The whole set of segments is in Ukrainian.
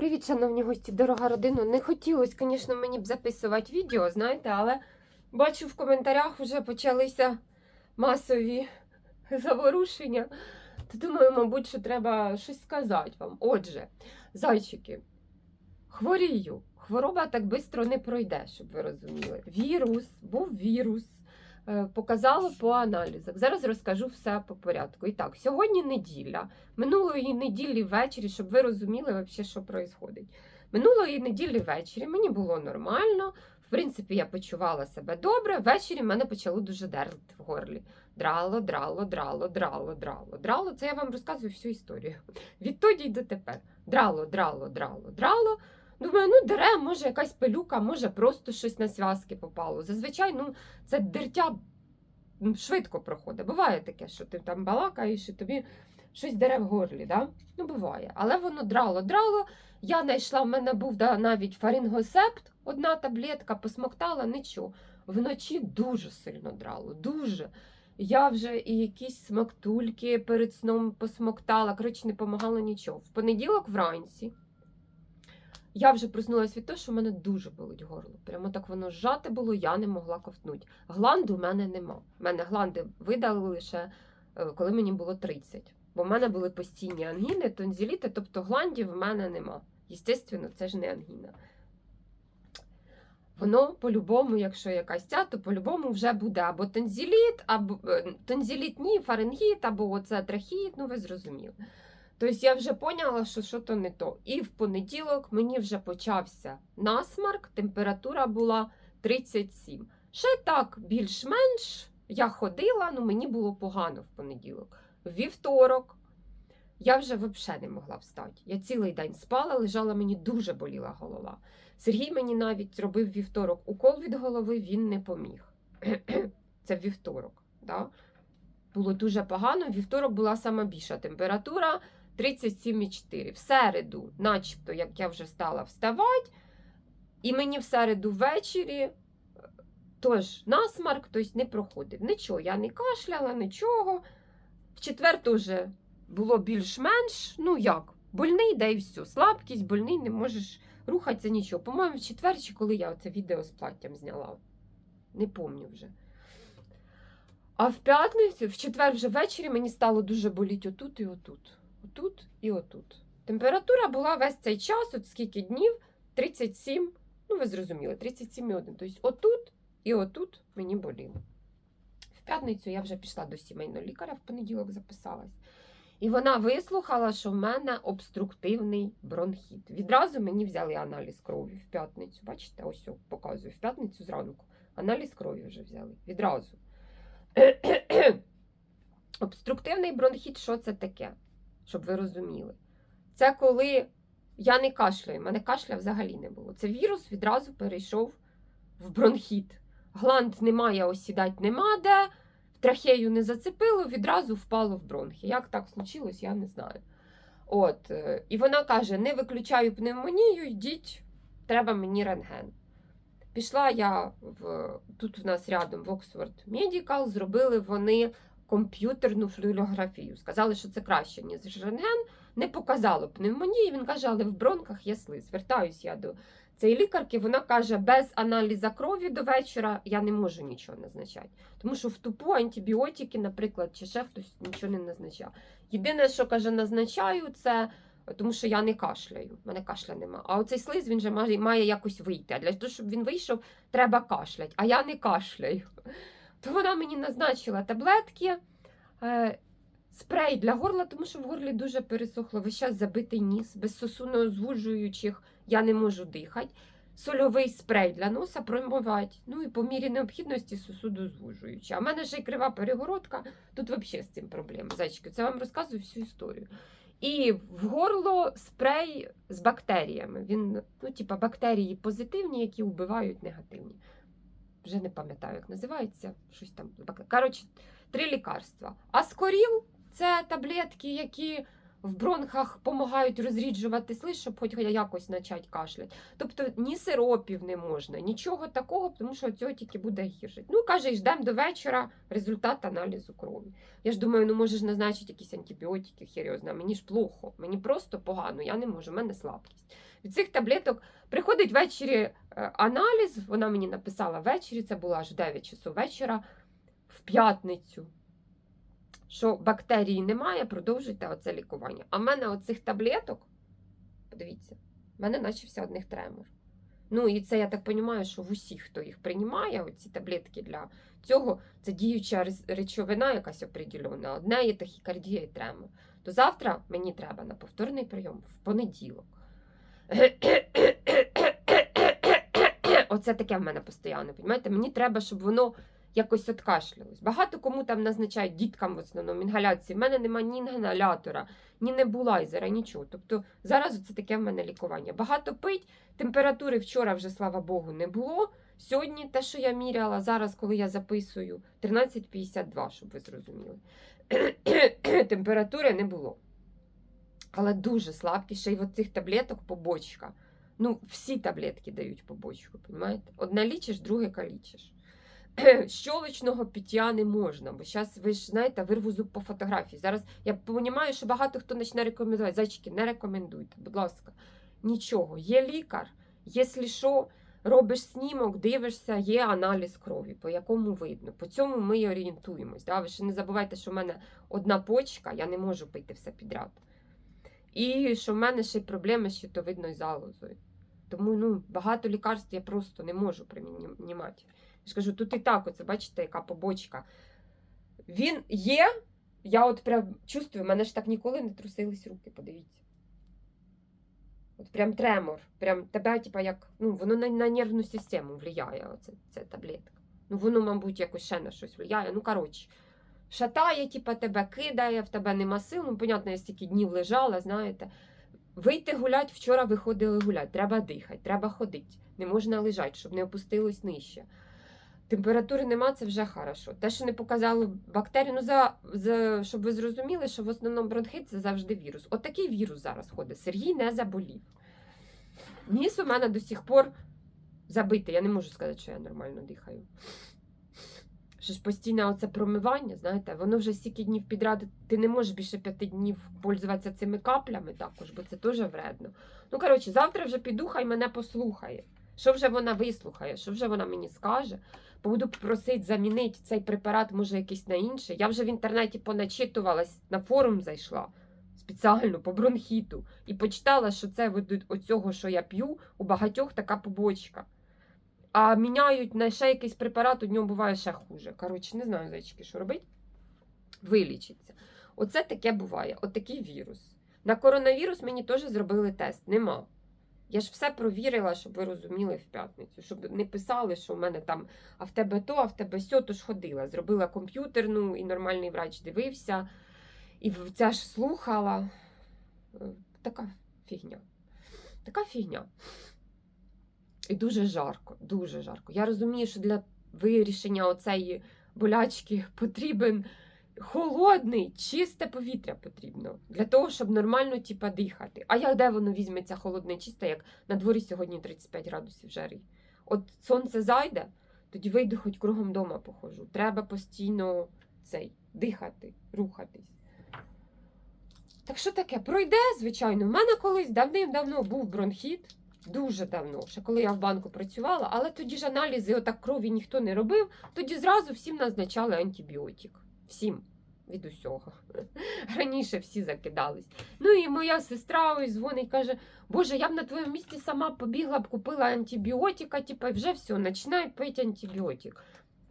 Привіт, шановні гості, дорога родина. Не хотілося, звісно, мені б записувати відео, знаєте, але бачу в коментарях вже почалися масові заворушення. То думаю, мабуть, що треба щось сказати вам. Отже, зайчики, хворію. Хвороба так швидко не пройде, щоб ви розуміли. Вірус, був вірус. Е, Показало по аналізах. Зараз розкажу все по порядку. І так, сьогодні неділя. Минулої неділі ввечері, щоб ви розуміли, вообще, що відбувається. Минулої неділі ввечері мені було нормально. В принципі, я почувала себе добре. Ввечері мене почало дуже дерти в горлі. Драло, драло, драло, драло, драло, драло. Це я вам розказую всю історію. Відтоді й до тепер. Драло, драло, драло, драло. Думаю, ну дере, може якась пилюка, може просто щось на зв'язки попало. Зазвичай, ну, це дертя швидко проходить. Буває таке, що ти там балакаєш і тобі щось дере в горлі, да? Ну, буває. Але воно драло, драло. Я знайшла, в мене був да, навіть фарингосепт, одна таблетка, посмоктала, нічого. Вночі дуже сильно драло, дуже. Я вже і якісь смоктульки перед сном посмоктала. Коротше, не допомагало нічого. В понеділок вранці я вже проснулася від того, що в мене дуже болить горло. Прямо так воно зжате було, я не могла ковтнути. Гланду в мене нема. У мене гланди видали лише е, коли мені було 30. Бо в мене були постійні ангіни, тонзіліти, тобто гландів в мене нема. Єстественно, це ж не ангіна. Воно по-любому, якщо якась ця, то по-любому вже буде або тонзіліт, або е, тонзіліт ні, фарингіт, або оце трахіт, ну ви зрозуміли. Тобто я вже поняла, що що то не то. І в понеділок мені вже почався насмарк, температура була 37. Ще так, більш-менш я ходила, ну мені було погано в понеділок. Вівторок я вже взагалі не могла встати. Я цілий день спала, лежала, мені дуже боліла голова. Сергій мені навіть зробив вівторок укол від голови, він не поміг. Це вівторок. Да? Було дуже погано. Вівторок була сама більша температура 37,4. В середу, начебто, як я вже стала вставати, і мені в середу ввечері Тож насмарк тобто, не проходив. Нічого, я не кашляла, нічого. В четвер теж було більш-менш, ну як, больний, да і все. Слабкість, больний, не можеш рухатися, нічого. По-моєму, в четвер, коли я це відео з платтям зняла. Не пам'ятаю вже. А в п'ятницю, в четвер вже ввечері мені стало дуже боліти отут і отут. Отут і отут. Температура була весь цей час, от скільки днів, 37, ну ви зрозуміли, 37,1. Тобто отут і отут мені боліло. В п'ятницю я вже пішла до сімейного лікаря, в понеділок записалась. І вона вислухала, що в мене обструктивний бронхіт. Відразу мені взяли аналіз крові в п'ятницю. Бачите, ось о, показую, в п'ятницю зранку. Аналіз крові вже взяли. Відразу. Обструктивний бронхіт, що це таке? Щоб ви розуміли. Це коли я не кашляю, мене кашля взагалі не було. Це вірус відразу перейшов в бронхіт. Гланд немає, осідати нема де, трахею не зацепило, відразу впало в бронхи. Як так случилось, я не знаю. От, е, І вона каже: не виключаю пневмонію, йдіть, треба мені рентген. Пішла я в тут у нас рядом в Оксфорд Медікал, зробили вони комп'ютерну флюорографію. Сказали, що це краще, ніж рентген. Не показало пневмонії. Він каже, але в бронках є слиз. Вертаюсь я до цієї лікарки, вона каже, без аналізу крові до вечора я не можу нічого назначати. Тому що в тупу антибіотики, наприклад, чи ще хтось нічого не назначав. Єдине, що каже, назначаю, це тому що я не кашляю. У мене кашля нема. А оцей слиз він же має, має якось вийти. А для того, щоб він вийшов, треба кашлять. А я не кашляю. То вона мені назначила таблетки. Е, Спрей для горла, тому що в горлі дуже пересохло. Весь час забитий ніс, без сосунозвужуючих я не можу дихати. Сольовий спрей для носа промивати. Ну і по мірі необхідності сосудозвужуючи. А в мене ще й крива перегородка. Тут взагалі з цим проблема. Зайчики, це вам розказую всю історію. І в горло спрей з бактеріями. Він, ну, типа, бактерії позитивні, які вбивають негативні. Вже не пам'ятаю, як називається. Щось там. Коротше, три лікарства. Аскоріл це таблетки, які в бронхах допомагають розріджувати слиз, щоб хоч якось почати кашляти. Тобто ні сиропів не можна, нічого такого, тому що цього тільки буде гірше. Ну, каже, ждемо до вечора результат аналізу крові. Я ж думаю, ну можеш назначити якісь антибіотики, серйозно, мені ж плохо, мені просто погано, я не можу, в мене слабкість. Від цих таблеток приходить ввечері е, аналіз. Вона мені написала ввечері, це було аж 9 часов вечора, в п'ятницю. Що бактерії немає, продовжуйте оце лікування. А в мене оцих таблеток, подивіться, в мене начався одних тремор. Ну, і це я так розумію, що в усіх, хто їх приймає, оці таблетки для цього, це діюча речовина якась определена. Одне є тахікардія і тремор. То завтра мені треба на повторний прийом в понеділок. Оце таке в мене постійно, розумієте? Мені треба, щоб воно якось откашлялось. Багато кому там назначають діткам в основному інгаляції. В мене немає ні інгалятора, ні небулайзера, нічого. Тобто зараз це таке в мене лікування. Багато пить, температури вчора вже, слава Богу, не було. Сьогодні те, що я міряла, зараз, коли я записую, 13,52, щоб ви зрозуміли. Температури не було. Але дуже слабкі, ще й от цих таблеток побочка. Ну, всі таблетки дають побочку, розумієте? Одне лічиш, друге калічиш. Щолочного пиття не можна, бо зараз ви ж знаєте, вирву зуб по фотографії. Зараз я розумію, що багато хто почне рекомендувати. Зайчики, не рекомендуйте, будь ласка, нічого. Є лікар, якщо що, робиш снімок, дивишся, є аналіз крові, по якому видно. По цьому ми і орієнтуємось. Да? Ви ще не забувайте, що в мене одна почка, я не можу пити все підряд. І що в мене ще проблеми з щитовидною залозою. Тому ну, багато лікарств я просто не можу примінімати. Я ж кажу, тут і так, оце бачите, яка побочка. Він є, я от прям чувствую, мене ж так ніколи не трусились руки, подивіться. От прям тремор. Прям тебе, типа, як, ну, воно на, на нервну систему впливає, оце, ця таблетка. Ну, воно, мабуть, якось ще на щось впливає. Ну, коротше, шатає, типа, тебе кидає, в тебе нема сил. Ну, понятно, я стільки днів лежала, знаєте. Вийти гулять, вчора виходили гулять. Треба дихати, треба ходити. Не можна лежати, щоб не опустилось нижче. Температури нема, це вже хорошо. Те, що не показали бактерії, ну за, за щоб ви зрозуміли, що в основному бронхит це завжди вірус. От вірус зараз ходить. Сергій не заболів. Ніс у мене до сих пор забитий. Я не можу сказати, що я нормально дихаю. Що ж постійне оце промивання, знаєте, воно вже стільки днів підряд, ти не можеш більше п'яти днів пользуватися цими каплями також, бо це теж вредно. Ну, коротше, завтра вже піду, хай мене послухає. Що вже вона вислухає, що вже вона мені скаже. Буду просити замінити цей препарат, може, якийсь на інший. Я вже в інтернеті поначитувалась, на форум зайшла спеціально по бронхіту і почитала, що це від оцього, що я п'ю, у багатьох така побочка. А міняють на ще якийсь препарат, у нього буває ще хуже. Коротше, не знаю, зайчики, що робити. Вилічиться. Оце таке буває, отакий вірус. На коронавірус мені теж зробили тест. Нема. Я ж все провірила, щоб ви розуміли в п'ятницю, щоб не писали, що в мене там а в тебе то, а в тебе сьо, то ж ходила. Зробила комп'ютерну, і нормальний врач дивився, і ця ж слухала. Е, Така фігня. Така фігня. І дуже жарко, дуже жарко. Я розумію, що для вирішення оцеї болячки потрібен холодний, чисте повітря потрібно. Для того, щоб нормально типа, дихати. А як де воно візьметься холодне, чисте, як на дворі сьогодні 35 градусів жари. От сонце зайде, тоді вийду хоч кругом дома походжу. Треба постійно цей, дихати, рухатись. Так що таке? Пройде, звичайно. У мене колись давним-давно був бронхіт. Дуже давно, ще коли я в банку працювала, але тоді ж аналізи отак крові ніхто не робив, тоді зразу всім назначали антибіотик. Всім від усього. Раніше всі закидались. Ну і моя сестра ось дзвонить каже: Боже, я б на твоєму місці сама побігла б, купила антибіотика, типу, вже все, починай пити антибіотик.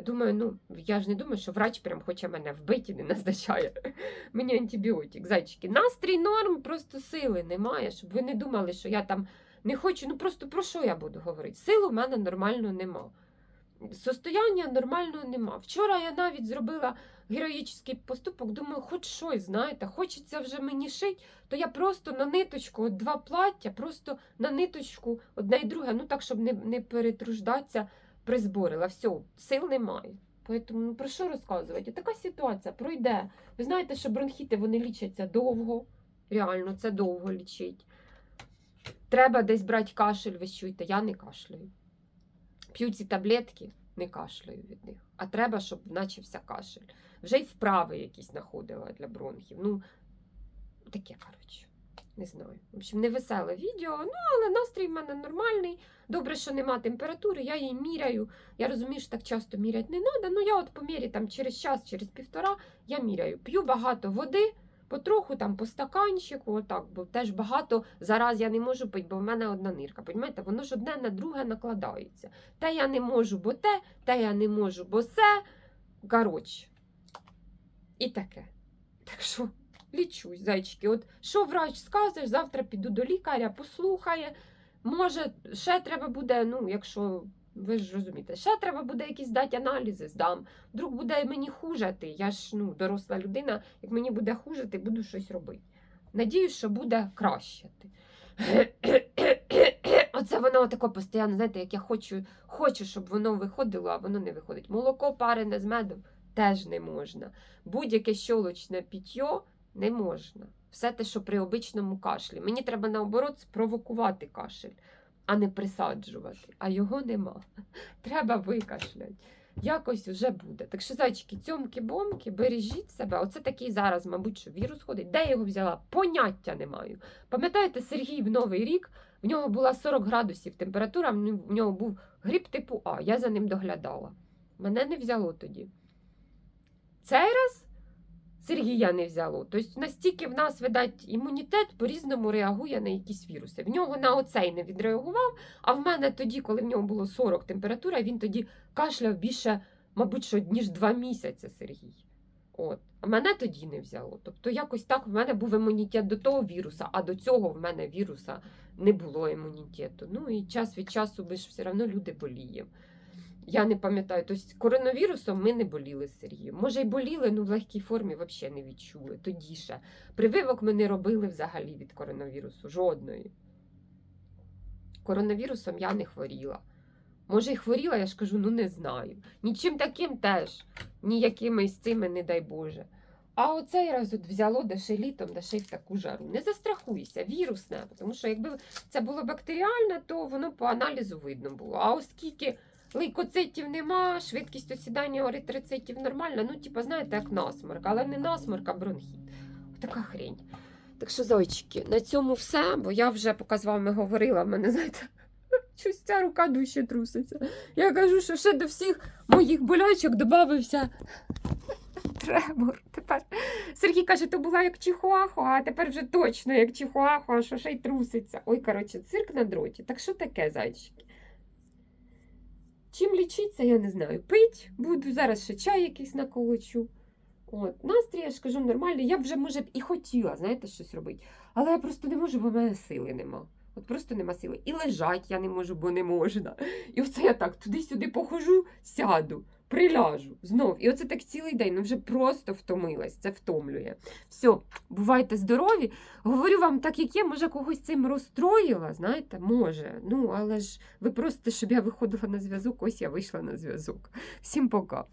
Думаю, ну я ж не думаю, що врач прям хоче мене вбити не назначає мені антибіотик. Зайчики, настрій норм, просто сили немає, щоб ви не думали, що я там не хочу. Ну просто про що я буду говорити? Сил у мене нормально нема. Состояння нормального нема. Вчора я навіть зробила героїчний поступок, думаю, хоч щось, знаєте, хочеться вже мені шити, то я просто на ниточку, от два плаття, просто на ниточку одне і друге, ну так, щоб не, не перетруждатися, призборила. Все, сил немає. Поэтому, ну про що розказувати? Така ситуація пройде. Ви знаєте, що бронхіти вони лічаться довго. Реально, це довго лічить. Треба десь брати кашель, ви чуєте, я не кашляю. П'ю ці таблетки, не кашляю від них. А треба, щоб начався кашель. Вже й вправи якісь знаходила для бронхів. Ну, таке, коротше. Не знаю. В общем, не веселе відео, ну але настрій в мене нормальний. Добре, що нема температури, я її міряю. Я розумію, що так часто міряти не треба. Ну я от по мірі там через час, через півтора я міряю. П'ю багато води, потроху там по стаканчику, отак, бо теж багато зараз я не можу пити, бо в мене одна нирка. Понімаєте, воно ж одне на друге накладається. Те я не можу, бо те, те я не можу, бо се. Коротше. І таке. Так що лічусь, зайчики. От що врач скаже, завтра піду до лікаря, послухає. Може, ще треба буде, ну, якщо ви ж розумієте, ще треба буде якісь дати аналізи, здам. Вдруг буде мені хужати. Я ж ну, доросла людина, як мені буде хужати, буду щось робити. Надіюсь, що буде кращати. Оце воно тако постійно, знаєте, як я хочу, хочу, щоб воно виходило, а воно не виходить. Молоко парене з медом теж не можна. Будь-яке щолочне питьо не можна. Все те, що при обичному кашлі. Мені треба наоборот спровокувати кашель, а не присаджувати. А його нема. Треба викашляти. Якось вже буде. Так що, зайчики, цьомки-бомки, бережіть себе. Оце такий зараз, мабуть, що вірус ходить. Де я його взяла? Поняття не маю. Пам'ятаєте, Сергій в Новий рік в нього була 40 градусів температура, в нього був гриб типу А. Я за ним доглядала. Мене не взяло тоді. Цей раз Сергія не взяло. Тобто настільки в нас, видать, імунітет по-різному реагує на якісь віруси. В нього на оцей не відреагував, а в мене тоді, коли в нього було 40 температура, він тоді кашляв більше, мабуть, що ніж два місяці Сергій. От. А мене тоді не взяло. Тобто, якось так в мене був імунітет до того віруса, а до цього в мене віруса не було імунітету. Ну і час від часу ми ж все одно люди боліємо. Я не пам'ятаю, тобто коронавірусом ми не боліли з Сергієм. Може, й боліли, ну в легкій формі взагалі не відчули. Тоді ще. Прививок ми не робили взагалі від коронавірусу. Жодної. Коронавірусом я не хворіла. Може, й хворіла, я ж кажу, ну не знаю. Нічим таким теж, ніякими з цими, не дай Боже. А оцей раз от взяло да ще літом, да ще й таку жару. Не застрахуйся, вірусне, тому що якби це було бактеріальне, то воно по аналізу видно було. А оскільки лейкоцитів нема, швидкість осідання еритроцитів нормальна, ну, типу, знаєте, як насморк, але не насморк, а бронхіт. Така хрень. Так що, зайчики, на цьому все, бо я вже поки з говорила, в мене, знаєте, щось ця рука дужче труситься. Я кажу, що ще до всіх моїх болячок додався тремор. Тепер Сергій каже, то була як чихуахуа, а тепер вже точно як чихуахуа, що ще й труситься. Ой, коротше, цирк на дроті. Так що таке, зайчики? Чим лічиться, я не знаю. Пить буду, зараз ще чай якийсь наколочу. От, настрій, я ж кажу, нормальний. Я б вже, може, і хотіла, знаєте, щось робити. Але я просто не можу, бо в мене сили нема. От просто нема сили. І лежать я не можу, бо не можна. І оце я так туди-сюди похожу, сяду, приляжу знов. І оце так цілий день. Ну вже просто втомилась. Це втомлює. Все, бувайте здорові. Говорю вам так, як є, може, когось цим розстроїла, знаєте, може. Ну, але ж ви просите, щоб я виходила на зв'язок, ось я вийшла на зв'язок. Всім пока.